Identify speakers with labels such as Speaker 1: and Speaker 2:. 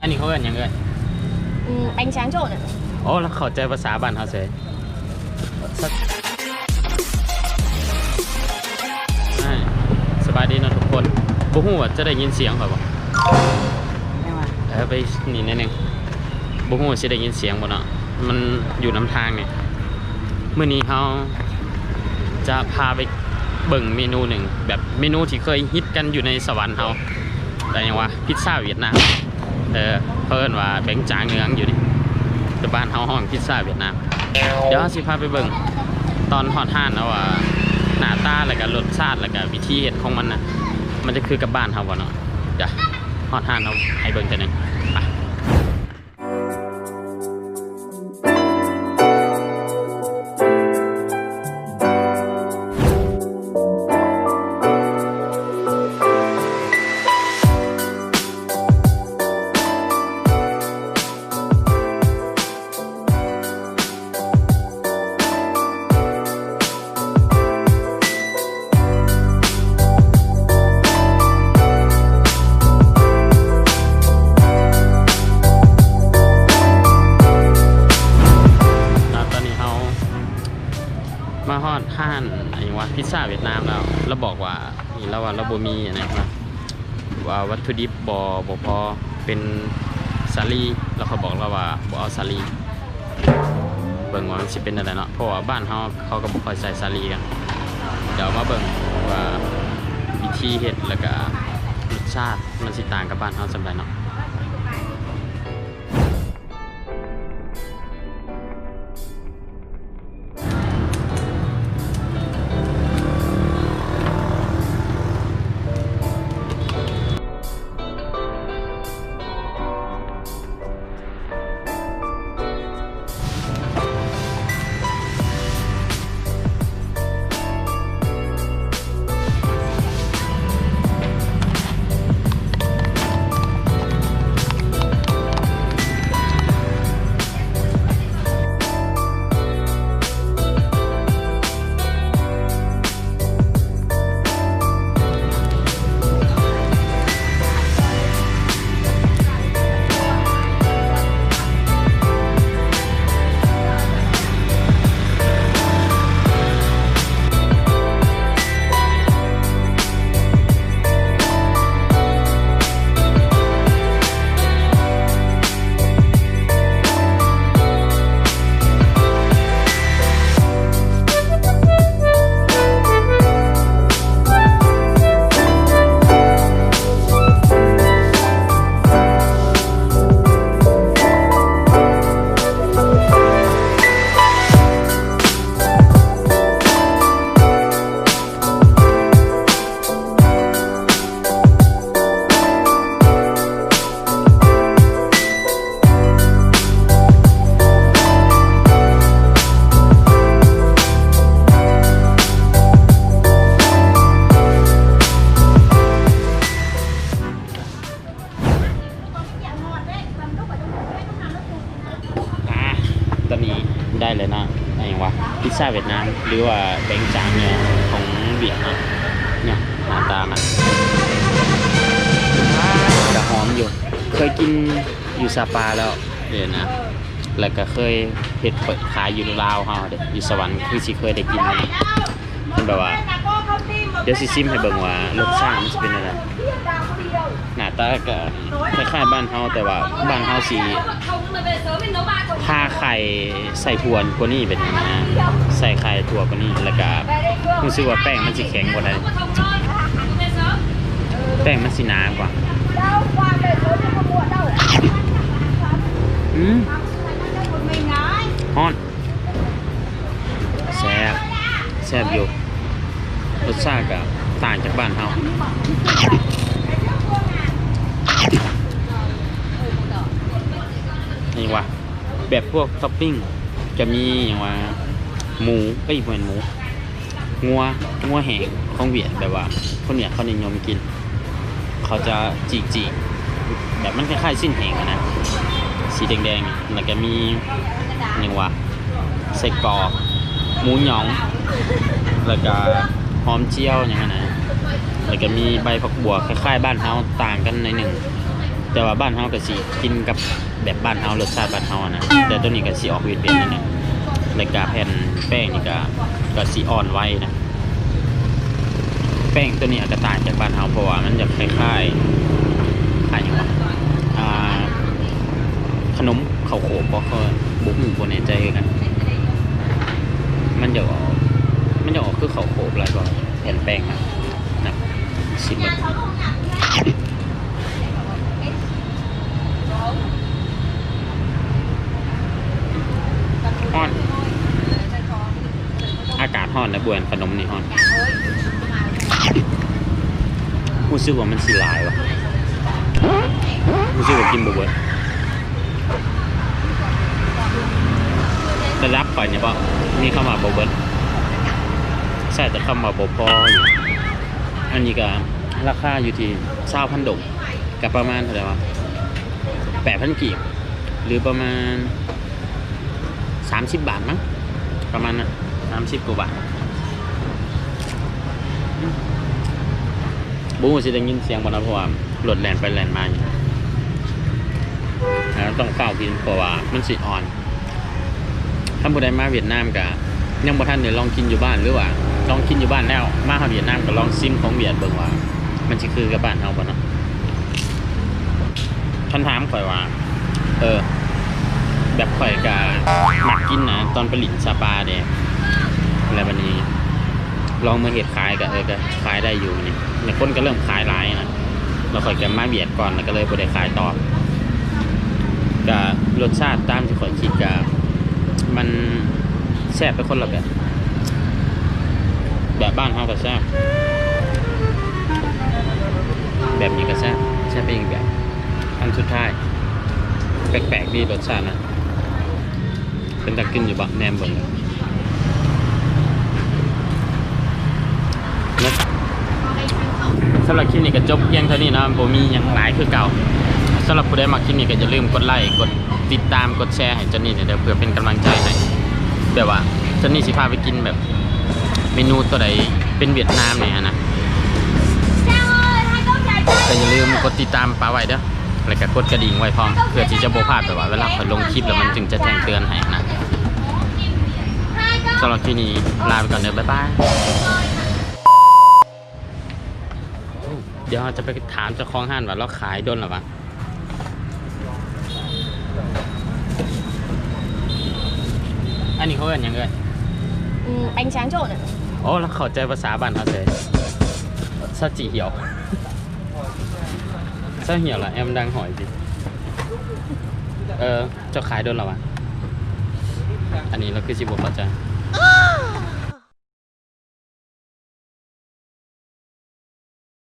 Speaker 1: อันนี้เขาเอิ้นหยังเอ่ย
Speaker 2: Ừ, bánh tráng trộn ạ
Speaker 1: โอ้แล้วเข้าใจภาษาบ้านเขาเฉยสักใช่สบายดีเนาะทุกคนบ่ฮู้ว่าจะได้ยินเสียงข่อยบ่
Speaker 3: ไม่ว่า
Speaker 1: เออไปนี่นิดนึงบ่ฮู้ว่าสิได้ยินเสียงบ่เนาะมันอยู่น้ำทางนี่มื้อนี้เฮาจะพาไปเบิ่งเมนูหนึ่งแบบเมนูที่เคยฮิตกันอยู่ในสวรรค์เฮาแต่ยังว่าพิซซ่าเวียดนาม เออเพิ่นว่าแบงจางเนืองอยู่นี่แต่บ้านเฮาห้องพิซซ่าเวียดนามเดี๋ยวเราสิพาไปเบิ่งตอนทอดห้านเอาว่าหน้าตาแล้วก็รสชาติแล้วก็วิธีเฮ็ดของมันน่ะมันจะคือกับบ้านเฮาบ่เนาะเดี๋ยวฮอดห้านเอาให้เบิ่งแต่หนึงไป ห้านอันนี้ว่าพิซซ่าเวียดนามแล้วแล้วบอกว่านี่แล้วว่าเราบ่มีอันนะว่าวัตถุดิบบ่บ่พอเป็นสาลีแล้วเขาบอกเราว่าบ่เอาสาลีเบิ่งว่ามันสิเป็นอะไรเนาะเพราะว่าบ้านเฮาเขาก็บ่ค่อยใส่สาลีกันเดี๋ยวมาเบิ่งว่าวิธีเฮ็ดแล้วก็รสชาติมันสิต่างกับบ้านเฮาจังไดเนาะ อย่างวะพิซซ่าเวียดนามหรือว่าแบงจางเนี่ยของเวียดนามเนี่ยหน้าตามันจะหอมอยู่ เคยกินอยู่ซาปาแล้วเดี๋ยวนะแล้วก็เคยเห็ดเปิดขายอยู่ลาวเฮาเด้อยู่สวรรค์คือสิเคยได้กิน มันแบบว่าเดี๋ยวสิซิมให้เบิ่งว่ารสชาติมันจะเป็นอะไรหน้าตาก็คล้ายๆบ้านเฮาแต่ว่าบ้านเฮาสิถ้าไข่ใส่ถั่วกว่านี้เป็นยังไงนะใส่ไข่ถั่วกว่านี้แล้วก็รู้สึกว่าแป้งมันสิแข็งกว่าได้แป้งมันสิหนากว่าอืมฮอน แซ่บอยู่รสชาติก็ต่างจากบ้านเฮานี่วะแบบพวกท็อปปิ้งจะมีอย่างว่าหมูก็อีกเหมือนหมูงัวงัวแห้งของเวียดแบบว่าคนเวียดเขานิยมกิน เขาจะจีจีแบบมันคล้ายๆสิ้นแห้งอะนะสีแดงๆแล้วก็มีอย่างว่าไส้กรอก หมูหยอง แล้วก็หอมเจียวอย่างนั้นนะแล้วก็มีใบผักบัวคล้ายๆบ้านเฮาต่างกันในหนึ่ง แต่ว่าบ้านเฮาก็สิกินกับแบบบ้านเฮารสชาติบ้านเฮานะแต่ตัวนี้ก็สิออกเผ็ดๆนั่นแหละแล้วก็แผ่นแป้งนี่ก็ก็สิอ่อนไว้นะแป้งตัวนี้อาจจะต่างจากบ้านเฮาเพราะว่ามันจะคล้ายๆคล้ายหยังว่าขนมข้าวโขบบ่เขาบุกหมูบ่แน่ใจกัน มันจะออกมันจะออกคือข้าวโขบอะไรก่อนแผ่นแป้งอะนะชิมมันฮ้อน อากาศฮ้อนนะบวนขนมนี่ฮ้อนรู้สึกว่ามันสิหลายวะรู้สึกว่ากินบ่เบิ ดระดับข่อยเนี่ยบ่มีเข้ามาบ่เบิดใช่แต่เข้ามาบ่พออยู่อันนี้ก็ราคาอยู่ที่20,000ดงกับประมาณเท่าไหร่วะ8,000กีบ หรือประมาณ30บาทมั้งประมาณนั้น30กว่าบาทบู๊สิได้ยินเสียงบนเพราะว่ารถแลนไปแลนมาอยู่แล้วต้องเฝ้ากินเพราะว่ามันสิอ่อน ถ้าผู้ใดมาเวียดนามก็ยังบ่ทันได้ลองกินอยู่บ้านหรือว่า ลองกินอยู่บ้านแล้ว มาหาเวียดนามก็ลองซิมของเวียดเบิ่งว่า มันสิคือกับบ้านเฮาบ่เนาะท่านถามข่อยว่า เออ แบบข่อยก็มักกินนะตอนไปหลินสปาเด้อะไรแบัดนี้ ลองมาเห็ดขายก็เออก็ขายได้อยู่นี่ในคนก็เริ่มขายหลายนะเราค่อยกันมาเบียดก่อนแล้วก็เลยบ่ได้ขายต่อก็รสชาติตามที่ข่อยคิดก็ มันแซ่บไปคนละแบบ แบบบ้านเฮาก็แซ่บแบบนี้ก็แซ่บแซ่บไปอีกแบบ อันสุดท้าย แปลกๆดีรสชาตินะ เป็นตะกินอยู่บะแนมเบิ่งนะสำหรับคลิปนี้ก็จบเพียงเท่านี้นะผมมีอย่างหลายคือเก่าำหรับผู้ใดมาคลิปนี้ก็อย่าลืมกดไลค์กดติดตามกดแชร์ให้เจนนี่เดี๋ยวเพื่อเป็นกำลังใจให้แบบว่าเจนนี่สิพาไปกินแบบเมนูตัวใดเป็นเวียดนามเนี่ยนะแต่อย่าลืมกดติดตามป้าไว้เด้อแล้วก็กดกระดิ่งไว้พร้อมเพื่อที่จะโบ่พลาดแบบว่าเวลาเขาลงคลิปแล้วมันจึงจะแจ้งเตือนให้นะสำหรับคลิปนี้ลาไปก่อนเด้อบ๊ายบายเดี๋ยวจะไปถามเจ้าของห้านว่าเราขายโดนหรือวะ อันนี้เขาเรียกหยังไง
Speaker 2: ừ, Bánh tráng trộn ạ
Speaker 1: โอ้แล้วเข้าใจภาษาบ้านเขาเลยซาจิเหี่ยวซาเหี่ยวละแอมดังหอยสิเออเจ้าขายโดนหรอวะอันนี้เราคือสิบวเข้าใจ